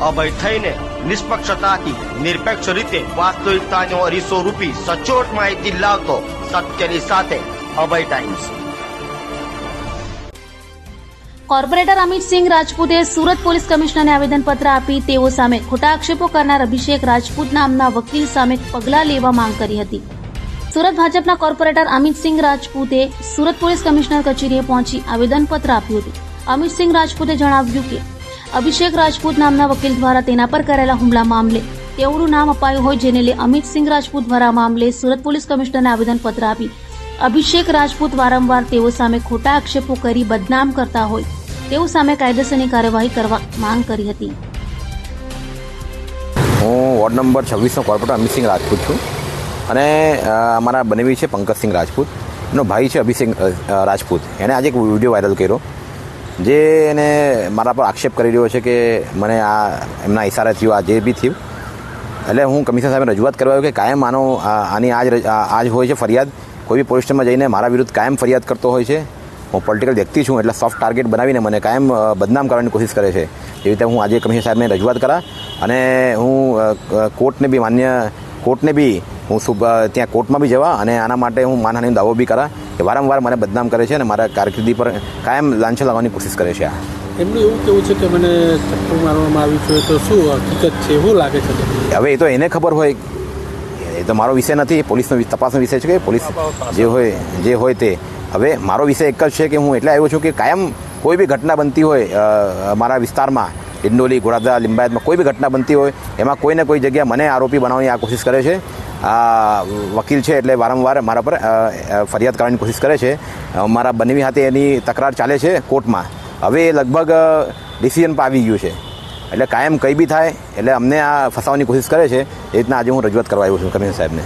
અભય થઈને નિષ્પક્ષતાથી, નિરપેક્ષ રીતે વાસ્તવિકતાનો અરીસો રૂપી સચોટ માહિતી લાવતો સત્યની સાથે અભય ટાઈમ્સ. કોર્પોરેટર અમિતસિંહ રાજપૂતે સુરત પોલીસ કમિશનરને આવેદનપત્ર આપી તેઓ સામે ખોટા આક્ષેપો કરનાર અભિષેક રાજપૂત નામના વકીલ સામે પગલાં લેવા માંગ કરી હતી. સુરત ભાજપના કોર્પોરેટર અમિતસિંહ રાજપૂતે સુરત પોલીસ કમિશનર કચેરીએ પહોંચી આવેદનપત્ર આપ્યું હતું. અમિતસિંહ રાજપૂતે જણાવ્યું કે અભિષેક રાજપૂત નામના વકીલ દ્વારા તેના પર કરેલા હુમલા મામલે. તેઓનું નામ અપાયું હોય જેને લઈ અમિતસિંહ રાજપૂત દ્વારા મામલે સુરત પોલીસ કમિશનરને આવેદનપત્ર આપી. અભિષેક રાજપૂત વારંવાર તેઓ સામે ખોટા આક્ષેપો કરી બદનામ કરતા હોય. તેઓ સામે કાયદેસરની કાર્યવાહી કરવા માંગ કરી હતી. હું વોર્ડ નંબર છવ્વીસનો કોર્પોરેટર અમિતસિંહ રાજપૂત છું. અને અમારા બનેવી છે પંકજસિંહ રાજપૂત. એનો ભાઈ છે અભિષેક રાજપૂત. એણે આજે એક વીડિયો વાયરલ કર્યો. જે એને મારા પર આક્ષેપ કરી રહ્યો છે કે મને આ એમના ઇશારે થયું, આ જે બી થયું. એટલે હું કમિશનર સાહેબને રજૂઆત કરવા આવ્યો કે કાયમ આનો આની આજ આજ હોય છે ફરિયાદ. કોઈ બી પોલીસ સ્ટેશનમાં જઈને મારા વિરુદ્ધ કાયમ ફરિયાદ કરતો હોય છે. હું પોલિટિકલ વ્યક્તિ છું, એટલે સોફ્ટ ટાર્ગેટ બનાવીને મને કાયમ બદનામ કરવાની કોશિશ કરે છે. એવી રીતે હું આજે કમિશનર સાહેબને રજૂઆત કરા અને હું કોર્ટને બી માન્ય, કોર્ટને બી હું ત્યાં કોર્ટમાં બી જવા અને આના માટે હું માનહાનિનો દાવો બી કરા કે વારંવાર મને બદનામ કરે છે અને મારા કારકિર્દી પર કાયમ લાંછો લાવવાની કોશિશ કરે છે આ. એમનું એવું કેવું છે કે મને ચપ્પુ મારવામાં આવ્યું છે તો શું હકીકત છે? શું લાગે છે હવે એ તો એને ખબર હોય. એ તો મારો વિષય નથી પોલીસનો તપાસનો વિષય છે કે પોલીસ જે હોય જે હોય તે. હવે મારો વિષય એક જ છે કે હું એટલે આવ્યો છું કે કાયમ કોઈ બી ઘટના બનતી હોય મારા વિસ્તારમાં ઇન્ડોલી ઘોડાદરા લિંબાયતમાં કોઈ બી ઘટના બનતી હોય, એમાં કોઈને કોઈ જગ્યા મને આરોપી બનાવવાની આ કોશિશ કરે છે. આ વકીલ છે એટલે વારંવાર મારા પર ફરિયાદ કરવાની કોશિશ કરે છે. મારા બનેવી હાથે એની તકરાર ચાલે છે કોર્ટમાં. હવે એ લગભગ ડિસિઝન પર આવી ગયું છે. એટલે કાયમ કંઈ બી થાય, એટલે અમને આ ફસાવવાની કોશિશ કરે છે. એ રીતના આજે હું રજૂઆત કરવા આવ્યો છું કમિશન સાહેબને.